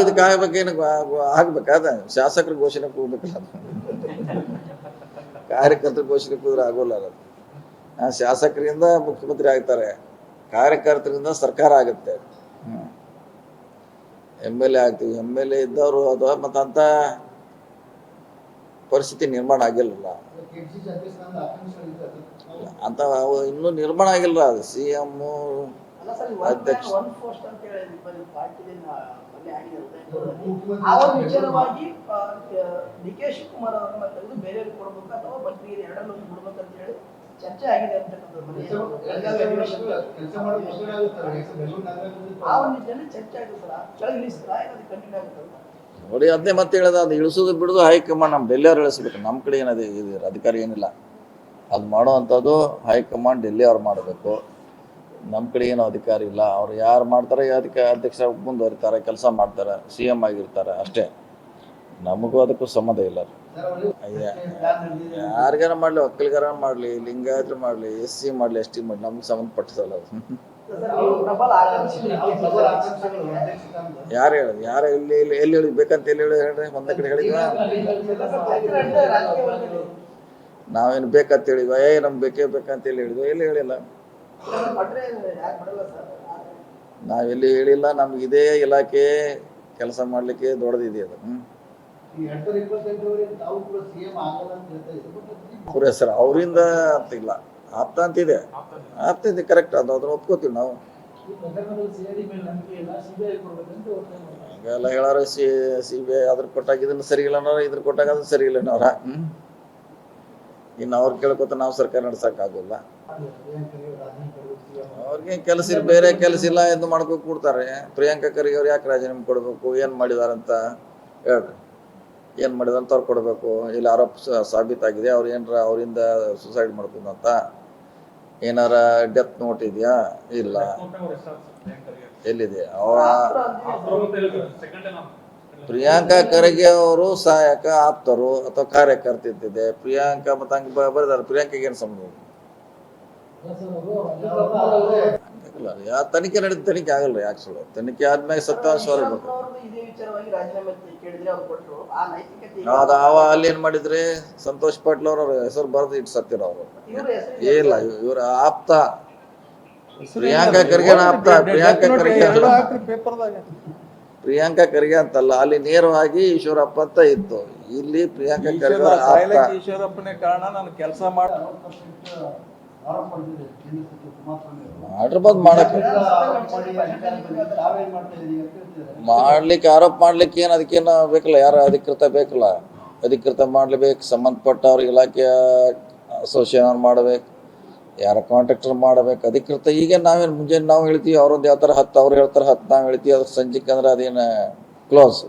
ಇದಕ್ಕೆ ಆಗ್ಬೇಕೇನು ಆಗ್ಬೇಕಾದ ಶಾಸಕರ ಘೋಷಣೆ ಕೂಗ್ಬೇಕಲ್ಲ. ಕಾರ್ಯಕರ್ತರ ಘೋಷಣೆ ಕೂದ್ರೆ ಆಗೋಲ್ಲ ಅದು. ಆ, ಶಾಸಕರಿಂದ ಮುಖ್ಯಮಂತ್ರಿ ಆಗ್ತಾರೆ ಕಾರ್ಯಕರ್ತರಿಂದ ಸರ್ಕಾರ ಆಗುತ್ತೆ. ಎಂ ಎಲ್ ಎ ಆಗ್ತೀವಿ. ಎಂ ಎಲ್ ಎ ಇದ್ದವರು ಅದು ಮತ್ತ ಅಂತ ಪರಿಸ್ಥಿತಿ ನಿರ್ಮಾಣ ಆಗಿಲ್ಲ ಅಂತ ಇನ್ನೂ ನಿರ್ಮಾಣ ಆಗಿಲ್ಲ. ಅದು ಸಿ ಎಂ ಅಧ್ಯಕ್ಷ. ಒಂದು ವಿಚಾರವಾಗಿ ಡಿ ಕೆ ಶಿವಕುಮಾರ್ ಅವರನ್ನ ತೆಗೆದು ಬೇರೆಯವ್ರಿಗೆ ಕೊಡ್ಬೇಕು ಅಥವಾ ಮಂತ್ರಿಗೆ ಎರಡನ್ನು ಕೊಡ್ಬೇಕು ಅಂತ ಹೇಳಿ ಚರ್ಚೆ ಆಗಿದೆ. ಆ ಒಂದು ನಿಟ್ಟಿನಲ್ಲಿ ಚರ್ಚೆ ಆಗಿದೆ ಸರ್. ಕೆಳಗೆ ಇಳಿಸ್ತಾರ ಅದು ಕಂಟಿನ್ಯೂ ಆಗುತ್ತಲ್ಲ ನೋಡಿ ಅದನ್ನೇ ಮತ್ತೆ ಹೇಳದ ಅದು ಇಳಿಸೋದು ಬಿಡೋದು ಹೈಕಮಾಂಡ್ ನಮ್ಮ ಡೆಲ್ಲಿಯವ್ರು ಇಳಿಸ್ಬೇಕು? ನಮ್ಮ ಕಡೆ ಏನದು ಇದು ಅಧಿಕಾರ ಏನಿಲ್ಲ. ಅದು ಮಾಡೋ ಅಂಥದ್ದು ಹೈಕಮಾಂಡ್ ಡೆಲ್ಲಿ ಅವ್ರು ಮಾಡಬೇಕು? ನಮ್ಮ ಕಡೆ ಏನೂ ಅಧಿಕಾರ ಇಲ್ಲ. ಅವ್ರು ಯಾರು ಮಾಡ್ತಾರೆ ಅದಕ್ಕೆ ಅಧ್ಯಕ್ಷ ಮುಂದುವರಿತಾರೆ, ಕೆಲಸ ಮಾಡ್ತಾರೆ ಸಿ ಎಂ ಆಗಿರ್ತಾರೆ ಅಷ್ಟೇ. ನಮಗೂ ಅದಕ್ಕೂ ಸಂಬಂಧ ಇಲ್ಲ ಯಾರಿಗಾರ ಮಾಡಲಿ ಒಕ್ಕಲಿಗಾರ ಮಾಡಲಿ, ಲಿಂಗಾಯತರು ಮಾಡಲಿ, ಎಸ್ ಸಿ ಮಾಡಲಿ, ಎಸ್ ಟಿ ಮಾಡಲಿ ನಮ್ಗೆ ಸಂಬಂಧಪಟ್ಟಿಸಲ್ಲ ಯಾರು ಹೇಳೋದು? ಯಾರು ಎಲ್ಲಿ ಎಲ್ಲಿ ಎಲ್ಲಿ ಹೇಳಿ, ಬೇಕಂತ ಎಲ್ಲಿ ಹೇಳಿ ಹೇಳ್ರಿ? ಒಂದೇ ಕಡೆ ಹೇಳಿದ್ವ? ನಾವೇನು ಬೇಕಂತ ಹೇಳಿದ್ವ? ಏ, ನಮ್ಗೆ ಬೇಕೇ ಬೇಕಂತ ಹೇಳಿ ಹೇಳಿದ್ವಿ? ಎಲ್ಲಿ ಹೇಳಿಲ್ಲ? ನಾವೆಲ್ಲಿ ಹೇಳಿಲ್ಲ ನಮ್ಗೆ ಇದೇ ಇಲಾಖೆ ಕೆಲಸ ಮಾಡ್ಲಿಕ್ಕೆ ದೊಡ್ಡದಿದೆ ಅದು. ಹ್ಮ್. ಸರ್ ಅವರಿಂದ ಅಂತ ಇಲ್ಲ. ಆಪ್ತ ಅಂತಿದೆ ಆಪ್ತ ಇದೆ ಕರೆಕ್ಟ್ ಅದು ಅದನ್ನ ಒಪ್ಕೋತೀವಿ ನಾವು. ಹಂಗೆಲ್ಲ ಹೇಳಾರ ಸಿ ಸಿ ಬಿ ಐ ಅದ್ರ ಕೊಟ್ಟಾಗ ಇದನ್ನ ಸರಿ ಇಲ್ಲ ಅನ್ನೋರು ಇದ್ರ ಕೊಟ್ಟಾಗ ಅದನ್ನ ಸರಿ ಇಲ್ಲ ಅನ್ನೋರ. ಹ್ಞೂ ಇನ್ನು ಅವ್ರು ಕೇಳ್ಕೊತ ನಾವು ಸರ್ಕಾರ ನಡ್ಸೋಕ್ಕಾಗೋಲ್ಲ ಪ್ರಿಯಾಂಕರಿಗೆ ರಾಜೀನಾಮೆ ಕೊಡಬೇಕು ಸಿಎಂ ಅವ್ರಿಗೆ ಕೆಲಸ ಬೇರೆ ಕೆಲಸ ಇಲ್ಲ ಎಂದು ಮಾಡ್ಕೊಂಡು ಕೂಡ್ತಾರೆ. ಪ್ರಿಯಾಂಕಾ ಖರ್ಗೆ ಅವ್ರು ಯಾಕೆ ರಾಜೀನಾಮೆ ಕೊಡಬೇಕು? ಏನು ಮಾಡಿದಾರಂತ ಹೇಳ್ರಿ. ಏನು ಮಾಡಿದಂತ ಅವ್ರು ಕೊಡಬೇಕು. ಇಲ್ಲಿ ಆರೋಪ ಸಾಬೀತಾಗಿದೆ. ಅವ್ರು ಏನಾರ ಅವರಿಂದ ಸುಸೈಡ್ ಮಾಡ್ಕೊಂಡಂತ ಏನಾರ ಡೆತ್ ನೋಟ್ ಇದೆಯಾ? ಇಲ್ಲ. ಎಲ್ಲಿದೆ? ಅವ ಪ್ರಿಯಾಂಕಾ ಖರ್ಗೆ ಅವರು ಸಹಾಯಕ ಆಪ್ತರು ಅಥವಾ ಕಾರ್ಯಕರ್ತ ಇದ್ದಿದೆ ಪ್ರಿಯಾಂಕಾ ಮತ್ತೆ ಹಂಗೆ ಬರೆದಾರೆ. ಪ್ರಿಯಾಂಕಾಗೆ ಏನು ಸಂಬಂಧ ಇಲ್ಲ ತನಿಖೆ ನಡೆದ ತನಿಖೆ ಆಗಲ್ಲ ರೀ ಆಕ್ಚುಲಿ ತನಿಖೆ ಆದ್ಮೇಲೆ ಸತ್ಯಾಂಶ ಹೊರಬೇಕು ಅದ ಇದೇ ವಿಚಾರವಾಗಿ ರಾಜೀನಾಮೆ ಕೇಳಿದ್ರೆ ಅವ್ರು ಕೊಟ್ಟರು ಆ ನೈತಿಕತೆ ಅದು ಅವ ಅಲ್ಲಿ ಏನ್ ಮಾಡಿದ್ರಿ? ಸಂತೋಷ್ ಪಾಟೀಲ್ ಅವ್ರ ಹೆಸರು ಬರೆದು ಇಟ್ಟು ಸತ್ತಿರ ಅವರು ಇಲ್ಲ ಇವ್ರ ಆಪ್ತ. ಪ್ರಿಯಾಂಕಾ ಖರ್ಗೆ ಆಪ್ತ ಪ್ರಿಯಾಂಕಾ ಖರ್ಗೆ ಪ್ರಿಯಾಂಕಾ ಖರ್ಗೆ ಅಂತಲ್ಲ ಅಲ್ಲಿ ನೇರವಾಗಿ ಈಶ್ವರಪ್ಪ ಅಂತ ಇತ್ತು. ಇಲ್ಲಿ ಪ್ರಿಯಾಂಕಾ ಖರ್ಗೆ ಈಶ್ವರ ಈಶ್ವರಪ್ಪನೇ ಕಾರಣ ನಾನು ಕೆಲಸ ಮಾಡಿ ಅವರು. ಮಾಡಕ್ ಮಾಡ್ಲಿಕ್ಕೆ ಆರೋಪ ಮಾಡ್ಲಿಕ್ಕೆ ಏನು ಅದಕ್ಕೇನು ಬೇಕಲ್ಲ ಯಾರ ಅಧಿಕೃತ ಬೇಕಲ್ಲ. ಅಧಿಕೃತ ಮಾಡ್ಲೇಬೇಕು ಸಂಬಂಧಪಟ್ಟವ್ರ ಇಲಾಖೆಯ ಅಸೋಸಿಯೇಷನ್ ಮಾಡ್ಬೇಕು ಯಾರ ಕಾಂಟ್ರಾಕ್ಟರ್ ಮಾಡ್ಬೇಕು ಅಧಿಕೃತ ಈಗ ನಾವೇನು ಮುಂಜಾನೆ ನಾವು ಹೇಳ್ತೀವಿ ಅವ್ರೊಂದು ಯಾವ ಥರ ಹತ್ತು ಅವ್ರು ಹೇಳ್ತಾರೆ ಹತ್ತು ನಾವು ಹೇಳ್ತೀವಿ ಅದ್ರ ಸಂಜೆಗೆ ಅಂದ್ರೆ ಅದೇನು ಕ್ಲೋಸ್